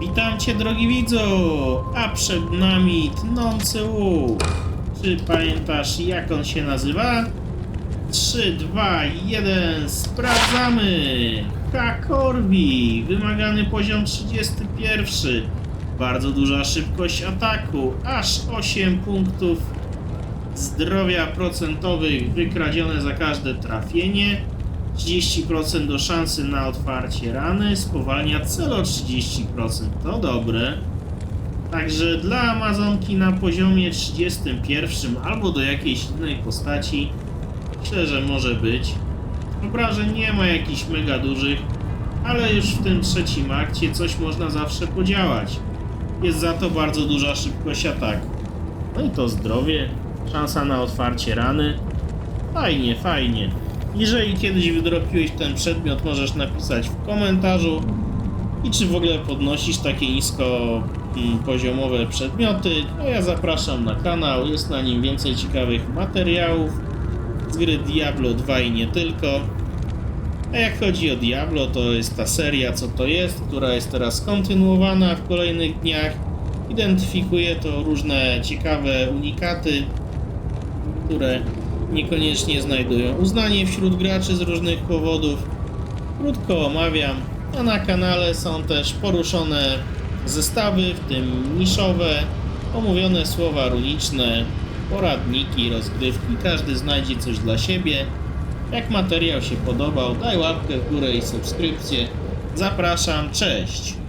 Witam cię drogi widzu, a przed nami tnący łuk. Czy pamiętasz jak on się nazywa? 3, 2, 1, sprawdzamy! Hakorbi, wymagany poziom 31. Bardzo duża szybkość ataku, aż 8 punktów zdrowia procentowych wykradzione za każde trafienie. 30% do szansy na otwarcie rany, spowalnia cel o 30%. To dobre. Także dla Amazonki na poziomie 31 albo do jakiejś innej postaci myślę, że może być. Obrażeń nie ma jakichś mega dużych, ale już w tym trzecim akcie coś można zawsze podziałać. Jest za to bardzo duża szybkość ataku. No i to zdrowie, szansa na otwarcie rany. Fajnie, fajnie. Jeżeli kiedyś wydropiłeś ten przedmiot, możesz napisać w komentarzu. I czy w ogóle podnosisz takie nisko mm, poziomowe przedmioty? No ja zapraszam na kanał, jest na nim więcej ciekawych materiałów z gry Diablo 2 i nie tylko. A jak chodzi o Diablo, to jest ta seria, co to jest, która jest teraz kontynuowana w kolejnych dniach. Identyfikuje to różne ciekawe unikaty, które niekoniecznie znajdują uznanie wśród graczy z różnych powodów. Krótko omawiam, a na kanale są też poruszone zestawy, w tym niszowe, omówione słowa runiczne, poradniki, rozgrywki. Każdy znajdzie coś dla siebie. Jak materiał się podobał, daj łapkę w górę i subskrypcję. Zapraszam, cześć!